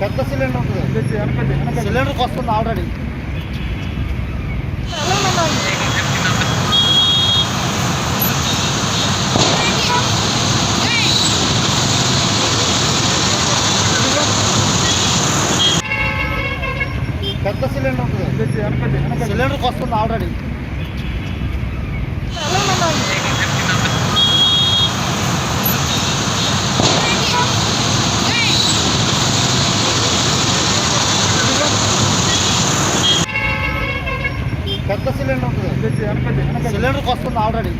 పెద్ద సిలిండర్ ఉంటుంది సిలిండర్కి వస్తుంది ఆల్రెడీ పెద్ద సిలిండర్ ఉంటుంది సిలిండర్కి వస్తుంది ఆల్రెడీ పెద్ద సిలిండర్ ఉంటుంది. సిలిండర్కి వస్తుంది ఆల్రెడీ